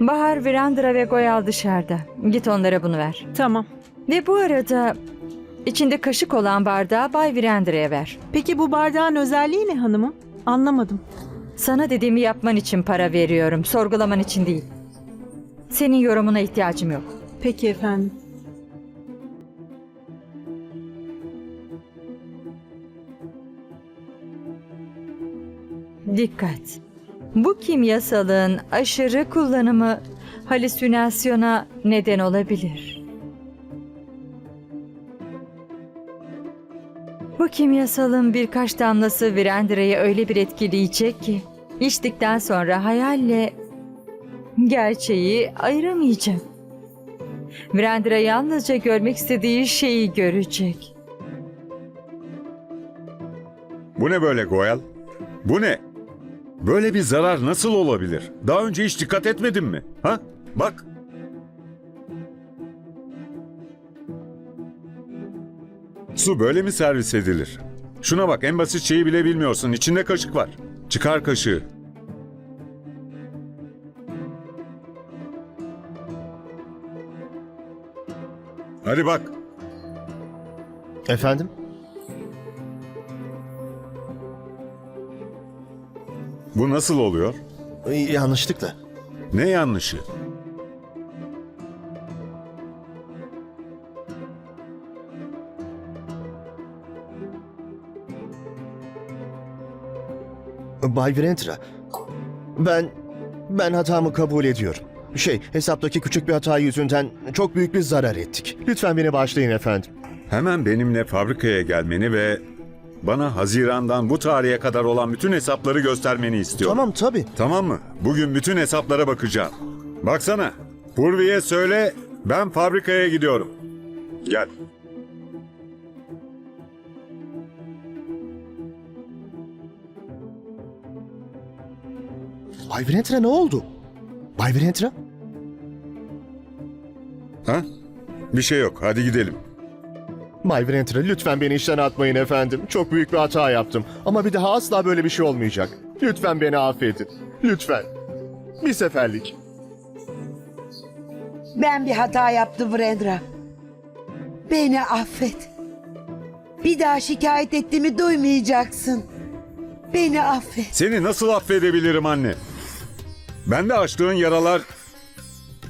Bahar, Virandra ve Goyal dışarıda. Git onlara bunu ver. Tamam. Ve bu arada içinde kaşık olan bardağı Bay Virandra'ya ver. Peki bu bardağın özelliği ne hanımım? Anlamadım. Sana dediğimi yapman için para veriyorum, sorgulaman için değil. Senin yorumuna ihtiyacım yok. Peki efendim. Dikkat! Bu kimyasalın aşırı kullanımı halüsinasyona neden olabilir. Bu kimyasalın birkaç damlası Virendra'yı öyle bir etkileyecek ki içtikten sonra hayalle gerçeği ayıramayacak. Virendra yalnızca görmek istediği şeyi görecek. Bu ne böyle Goyal? Bu ne? Böyle bir zarar nasıl olabilir? Daha önce hiç dikkat etmedin mi? Ha? Bak. Su böyle mi servis edilir? Şuna bak en basit şeyi bile bilmiyorsun. İçinde kaşık var. Çıkar kaşığı. Hadi bak. Efendim? Bu nasıl oluyor? Yanlışlıkla. Ne yanlışı? Bay Virentra, ben ben hatamı kabul ediyorum. Şey, hesaptaki küçük bir hata yüzünden çok büyük bir zarar ettik. Lütfen beni bağışlayın efendim. Hemen benimle fabrikaya gelmeni ve bana Haziran'dan bu tarihe kadar olan bütün hesapları göstermeni istiyorum. Tamam tabii. Tamam mı? Bugün bütün hesaplara bakacağım. Baksana. Purvi'ye söyle ben fabrikaya gidiyorum. Gel. Bay Virentra ne oldu? Bay Virentra? Ha? Bir şey yok. Hadi gidelim. Bay Virentra lütfen beni işten atmayın efendim. Çok büyük bir hata yaptım. Ama bir daha asla böyle bir şey olmayacak. Lütfen beni affedin. Lütfen. Bir seferlik. Ben bir hata yaptım Vrendra. Beni affet. Bir daha şikayet ettiğimi duymayacaksın. Beni affet. Seni nasıl affedebilirim anne? Ben de açtığın yaralar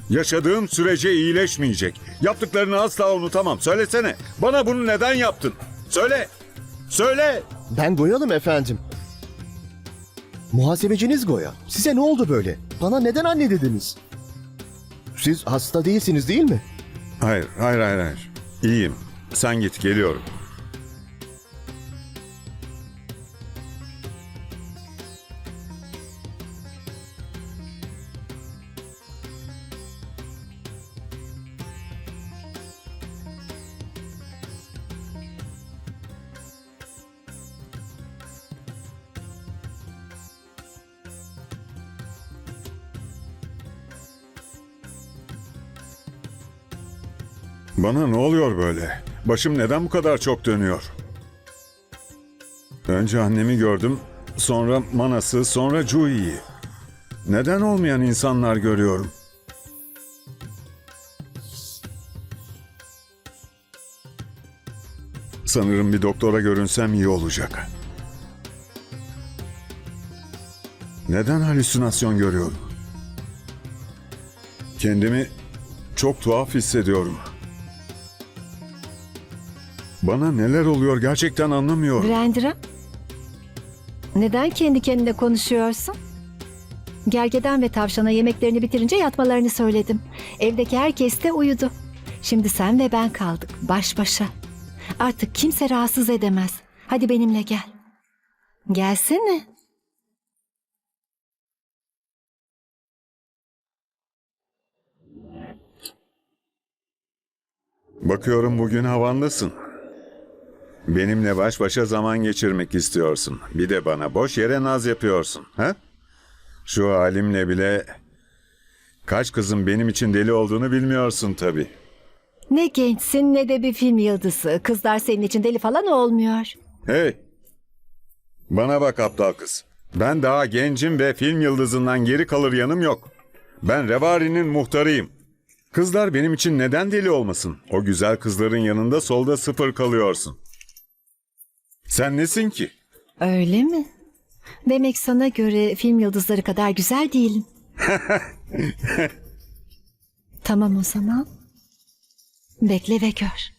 yaşadığım sürece iyileşmeyecek. Yaptıklarını asla unutamam. Söylesene. Bana bunu neden yaptın? Söyle. Söyle. Ben Goyal'ım efendim. Muhasebeciniz Goya. Size ne oldu böyle? Bana neden anne dediniz? Siz hasta değilsiniz değil mi? Hayır, hayır, hayır, hayır. İyiyim. Sen git, geliyorum. Bana ne oluyor böyle? Başım neden bu kadar çok dönüyor? Önce annemi gördüm, sonra Manas'ı, sonra Jui'yi. Neden olmayan insanlar görüyorum? Sanırım bir doktora görünsem iyi olacak. Neden halüsinasyon görüyorum? Kendimi çok tuhaf hissediyorum. Bana neler oluyor gerçekten anlamıyorum. Brandra, neden kendi kendine konuşuyorsun? Gergeden ve tavşana yemeklerini bitirince yatmalarını söyledim. Evdeki herkes de uyudu. Şimdi sen ve ben kaldık baş başa. Artık kimse rahatsız edemez. Hadi benimle gel. Gelsene. Bakıyorum bugün havandasın. Benimle baş başa zaman geçirmek istiyorsun. Bir de bana boş yere naz yapıyorsun. Ha? Şu halimle bile kaç kızın benim için deli olduğunu bilmiyorsun tabii. Ne gençsin ne de bir film yıldızı. Kızlar senin için deli falan olmuyor. Hey! Bana bak aptal kız. Ben daha gencim ve film yıldızından geri kalır yanım yok. Ben Revari'nin muhtarıyım. Kızlar benim için neden deli olmasın? O güzel kızların yanında solda sıfır kalıyorsun. Sen nesin ki? Öyle mi? Demek sana göre film yıldızları kadar güzel değilim. tamam o zaman. Bekle ve gör.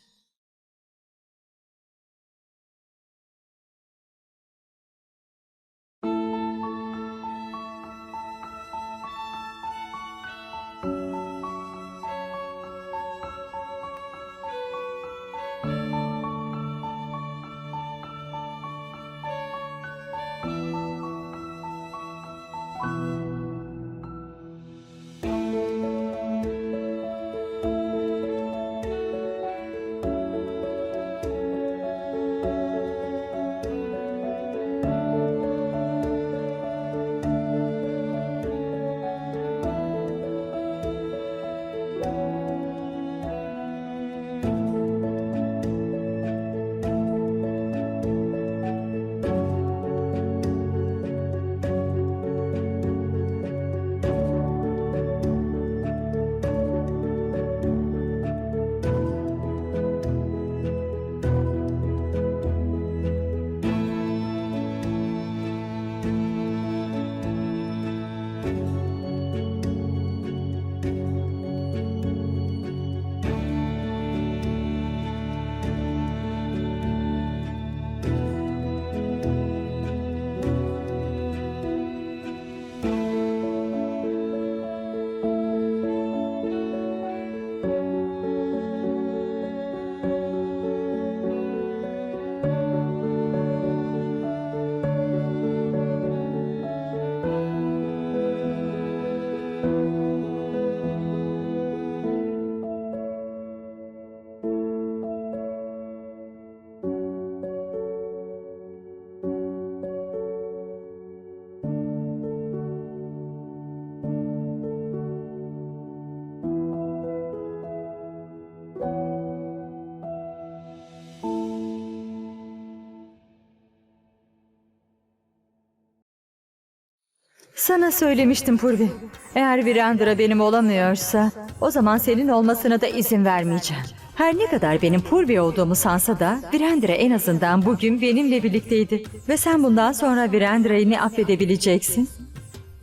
Sana söylemiştim Purvi. Eğer Virendra benim olamıyorsa o zaman senin olmasına da izin vermeyeceğim. Her ne kadar benim Purvi olduğumu sansa da Virendra en azından bugün benimle birlikteydi. Ve sen bundan sonra Virendra'yı ne affedebileceksin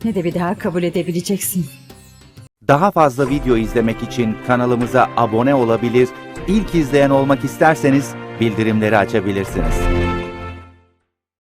ne de bir daha kabul edebileceksin. Daha fazla video izlemek için kanalımıza abone olabilir, ilk izleyen olmak isterseniz bildirimleri açabilirsiniz.